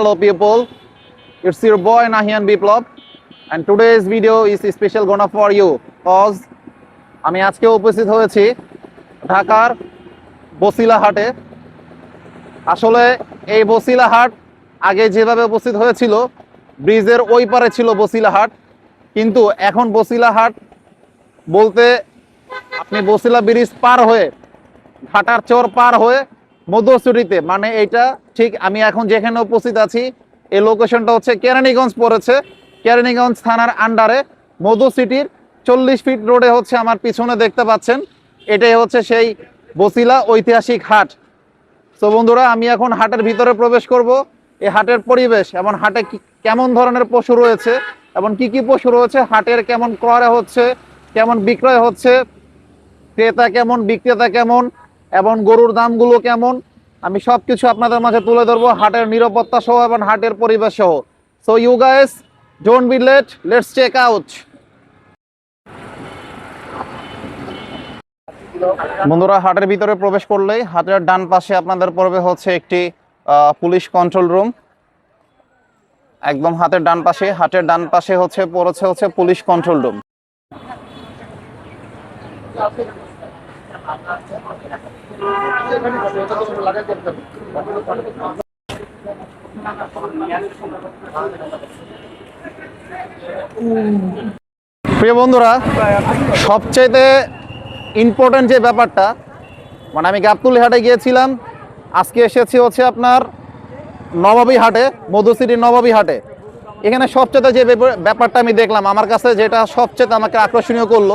Hello people, it's your boy Nahian Biplop and today's video is special gonna for you cause আমি আজকে উপস্থিত হয়েছি ঢাকার বসিলা হাটে আসলে এই বসিলা হাট আগে যেভাবে উপস্থিত হয়েছিল ব্রিজের ওই পারে ছিল বসিলা হাট কিন্তু এখন বসিলা হাট বলতে আপনি বসিলা ব্রিজ পার হয়ে ঘাটার চর পার হয়ে মধ্যস্থিতিতে মানে এইটা ঠিক আমি এখন যেখানে উপস্থিত আছি এই লোকেশনটা হচ্ছে কেরানীগঞ্জ পড়েছে। কেরানীগঞ্জ থানার আন্ডারে মধু সিটির চল্লিশ ফিট রোডে হচ্ছে আমার পিছনে দেখতে পাচ্ছেন। এটাই হচ্ছে সেই বসিলা ঐতিহাসিক হাট। তো বন্ধুরা, আমি এখন হাটের ভিতরে প্রবেশ করব। এই হাটের পরিবেশ এবং হাটে কেমন ধরনের পশু রয়েছে, এবং কি কি পশু রয়েছে, হাটের কেমন ক্রয় হচ্ছে, কেমন বিক্রয় হচ্ছে, ক্রেতা কেমন, বিক্রেতা কেমন এবং গরুর দামগুলো কেমন? আমি সবকিছু আপনাদের মাঝে তুলে ধরবো, হাটের নিরাপত্তা সহ এবং হাটের পরিবেশ সহ। So you guys don't be late let's check out বন্ধুরা, হাটের ভিতরে প্রবেশ করলেই হাটের ডান পাশে আপনাদের পড়বে হচ্ছে একটি পুলিশ কন্ট্রোল রুম একদম হাতের ডান পাশে, হাটের ডান পাশে হচ্ছে পড়েছে হচ্ছে পুলিশ কন্ট্রোল রুম প্রিয় বন্ধুরা সবচেয়ে ইম্পর্টেন্ট যে ব্যাপারটা মানে আমি গাবতুলি হাটে গিয়েছিলাম, আজকে এসেছি হচ্ছে আপনার নবাবী হাটে মধুসিটির নবাবী হাটে। এখানে সবচেয়ে যে ব্যাপারটা আমি দেখলাম, আমার কাছে যেটা সবচেয়ে আমাকে আকর্ষণীয় করল,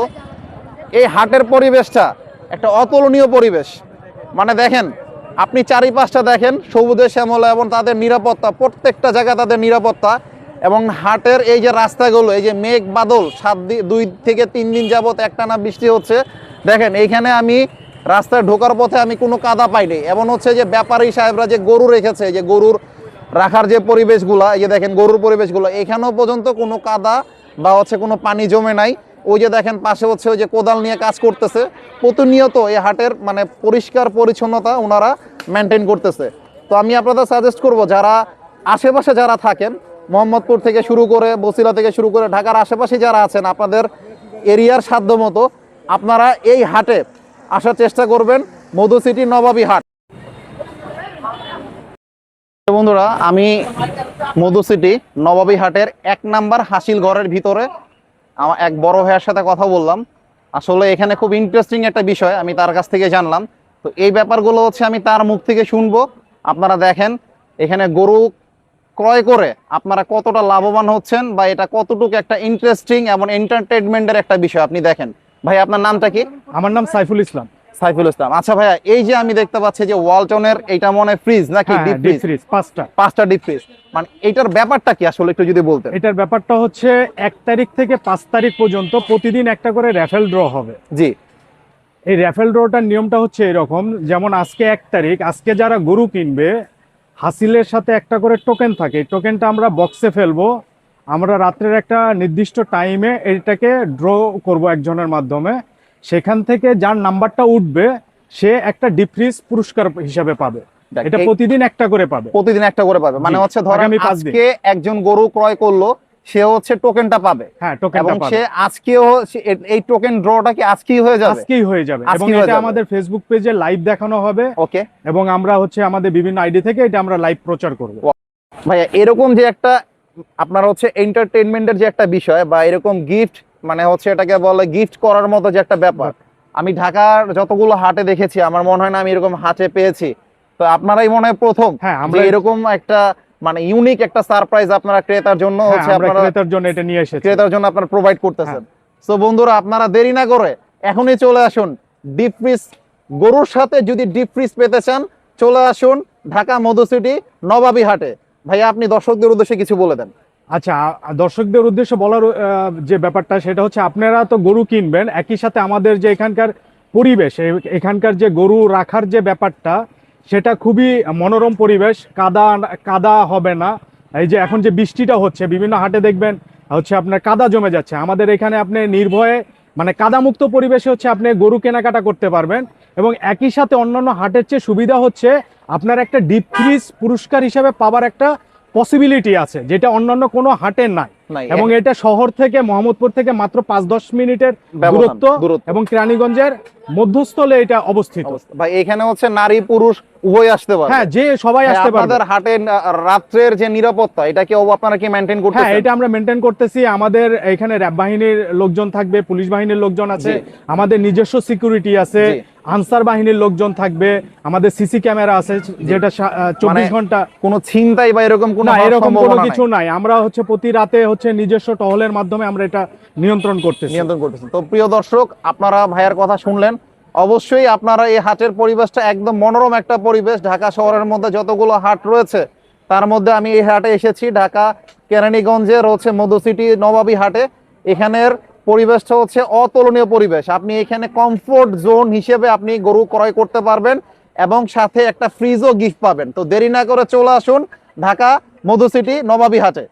এই হাটের পরিবেশটা একটা অতুলনীয় পরিবেশ। মানে দেখেন, আপনি চারিপাশটা দেখেন, সবুজে শ্যামলা এবং তাদের নিরাপত্তা, প্রত্যেকটা জায়গায় তাদের নিরাপত্তা এবং হাটের এই যে রাস্তাগুলো, এই যে মেঘ বাদল, সাত দিন দুই থেকে তিন দিন যাবত একটানা বৃষ্টি হচ্ছে। দেখেন, এইখানে আমি রাস্তায় ঢোকার পথে আমি কোনো কাদা পাইনি। এমন হচ্ছে যে ব্যাপারী সাহেবরা যে গরু রেখেছে, যে গরুর রাখার যে পরিবেশগুলো, এই যে দেখেন গরুর পরিবেশগুলো, এখানেও পর্যন্ত কোনো কাদা বা হচ্ছে কোনো পানি জমে নাই। ওই যে দেখেন, পাশে হচ্ছে ওই যে কোদাল নিয়ে কাজ করতেছে। প্রতিনিয়ত এই হাটের মানে পরিষ্কার পরিচ্ছন্নতা ওনারা মেনটেন করতেছে। তো আমি আপনাদের সাজেস্ট করব, যারা আশেপাশে যারা থাকেন, মোহাম্মদপুর থেকে শুরু করে বসিলা থেকে শুরু করে ঢাকার আশেপাশে যারা আছেন, আপনাদের এরিয়ার সাধ্য মতো আপনারা এই হাটে আসার চেষ্টা করবেন, মধু সিটি নবাবী হাট। বন্ধুরা, আমি মধু সিটি নবাবী হাটের এক নাম্বার হাসিল ঘরের ভিতরে আমার এক বড় ভাইয়ের সাথে কথা বললাম। আসলে এখানে খুব ইন্টারেস্টিং একটা বিষয়, আমি তার কাছ থেকে জানলাম। তো এই ব্যাপারগুলো হচ্ছে আমি তার মুখ থেকে শুনব। আপনারা দেখেন, এখানে গরু ক্রয় করে আপনারা কতটা লাভবান হচ্ছেন বা এটা কতটুকু একটা ইন্টারেস্টিং এবং এন্টারটেনমেন্টের একটা বিষয় আপনি দেখেন। ভাই, আপনার নামটা কি? আমার নাম সাইফুল ইসলাম। সাইফুল ইসলাম। আচ্ছা ভাইয়া এই যে আমি দেখতে পাচ্ছি যে ওয়ালটনের এটা মনে ফ্রিজ নাকি হ্যাঁ ডিপ ডিপ ফ্রিজ ফ্রিজ পাঁচটা। পাঁচটা ডিপ ফ্রিজ মানে এটার ব্যাপারটা কি আসলে একটু যদি বলতেন? এটার ব্যাপারটা হচ্ছে এক তারিখ থেকে পাঁচ তারিখ পর্যন্ত প্রতিদিন একটা করে র্যাফেল ড্র হবে। জি। এই র্যাফেল ড্রটার নিয়মটা হচ্ছে এরকম যেমন আজকে এক তারিখ আজকে যারা গরু কিনবে হাসিলের সাথে একটা করে টোকেন থাকে। এই টোকেনটা আমরা বক্সে ফেলব। আমরা রাত্রের একটা নির্দিষ্ট টাইমে এটাকে ড্র করব একজনের মাধ্যমে। সেখান থেকে যার নাম্বারটা উঠবে সে একটা ডিফ্রিজ পুরস্কার হিসাবে পাবে। এটা প্রতিদিন একটা করে পাবে। প্রতিদিন একটা করে পাবে। মানে হচ্ছে ধরেন পাঁচ দিন। আজকে একজন গরু ক্রয় করল সে হচ্ছে টোকেনটা পাবে। হ্যাঁ টোকেনটা পাবে। সে আজকেও এই টোকেন ড্রটা কি আজকেই হয়ে যাবে? আজকেই হয়ে যাবে। এবং এটা আমাদের ফেসবুক পেজে লাইভ দেখানো হবে। ওকে এবং আমরা হচ্ছে আমাদের বিভিন্ন আইডি থেকে এটা আমরা লাইভ প্রচার করব। ভাইয়া এরকম যে একটা আপনার হচ্ছে এন্টারটেইনমেন্টের যে একটা বিষয় বা এরকম গিফট মানে হচ্ছে এটাকে বলে গিফট করার মতো যে একটা ব্যাপার। আমি ঢাকার যতগুলো হাটে দেখেছি আমার মনে হয় না আমি এরকম হাটে পেয়েছি। তো আপনারাই মনে হয় প্রথম হ্যাঁ, আমরা- এরকম একটা মানে ইউনিক একটা সারপ্রাইজ আপনারা ক্রেতার জন্য হ্যাঁ হচ্ছে আপনারা ক্রেতার জন্য এটা নিয়ে এসেছি। ক্রেতার জন্য আপনারা প্রোভাইড করতেছেন। হ্যাঁ। সো বন্ধুরা আপনারা দেরি না করে এখনই চলে আসুন। ডিপ ফ্রিজ গরুর সাথে যদি ডিপ ফ্রিজ পেতে চান চলে আসুন ঢাকা মধুসিটি নবাবী হাটে। ভাইয়া আপনি দর্শকদের উদ্দেশ্যে কিছু বলে দেন। আচ্ছা দর্শকদের উদ্দেশ্যে বলার যে ব্যাপারটা, সেটা হচ্ছে আপনারা তো গরু কিনবেন, একই সাথে আমাদের যে এখানকার পরিবেশ এখানকার যে গরু রাখার যে ব্যাপারটা, সেটা খুবই মনোরম পরিবেশ, কাদা কাদা হবে না। এই যে এখন যে বৃষ্টিটা হচ্ছে, বিভিন্ন হাটে দেখবেন হচ্ছে আপনার কাদা জমে যাচ্ছে। আমাদের এখানে আপনি নির্ভয়ে মানে কাদামুক্ত পরিবেশে হচ্ছে আপনি গরু কেনাকাটা করতে পারবেন এবং একই সাথে অন্যান্য হাটের চেয়ে সুবিধা হচ্ছে, আপনার একটা ডিপ ফ্রিজ পুরস্কার হিসাবে পাবার একটা পসিবিলিটি আছে যেটা অন্যান্য কোনো হাটের নাই। এবং এটা শহর থেকে মোহাম্মদপুর থেকে মাত্র পাঁচ দশ মিনিটের দূরত্ব। এবং কেরানীগঞ্জের মধ্যস্থলে এটা অবস্থিত। ভাই এখানে হচ্ছে নারী পুরুষ উভয় আসতে পারে হ্যাঁ যে সবাই আসতে আপনাদের হাটে রাত্রের যে নিরাপত্তা এটা কি আপনারা কি মেনটেন হ্যাঁ এটা আমরা মেনটেন করতেছি। আমাদের এখানে র্যাব বাহিনীর লোকজন থাকবে পুলিশ বাহিনীর লোকজন আছে আমাদের নিজস্ব সিকিউরিটি আছে আনসার বাহিনীর লোকজন থাকবে আমাদের সিসি ক্যামেরা আছে যেটা চব্বিশ মানে ঘণ্টা কোনো ছিনতাই বা এরকম কোনো এরকম কোনো কিছু। নাই। আমরা হচ্ছে প্রতি রাতে হচ্ছে নিজস্ব টহলের মাধ্যমে আমরা এটা নিয়ন্ত্রণ করতেছি। নিয়ন্ত্রণ করতেছি। তো প্রিয় দর্শক, আপনারা ভাইয়ের কথা শুনলেন। অবশ্যই আপনারা এই হাটের পরিবেশটা একদম মনোরম একটা পরিবেশ। ঢাকা শহরের মধ্যে যতগুলো হাট রয়েছে, তার মধ্যে আমি এই হাটে এসেছি। ঢাকা কেরানীগঞ্জের হচ্ছে মধু সিটি নবাবী হাটে। এখানের পরিবেশটা হচ্ছে অতুলনীয় পরিবেশ। আপনি এখানে কমফোর্ট জোন হিসেবে আপনি গরু ক্রয় করতে পারবেন এবং সাথে একটা ফ্রিজও গিফট পাবেন। তো দেরি না করে চলে আসুন ঢাকা মধু সিটি নবাবী হাটে।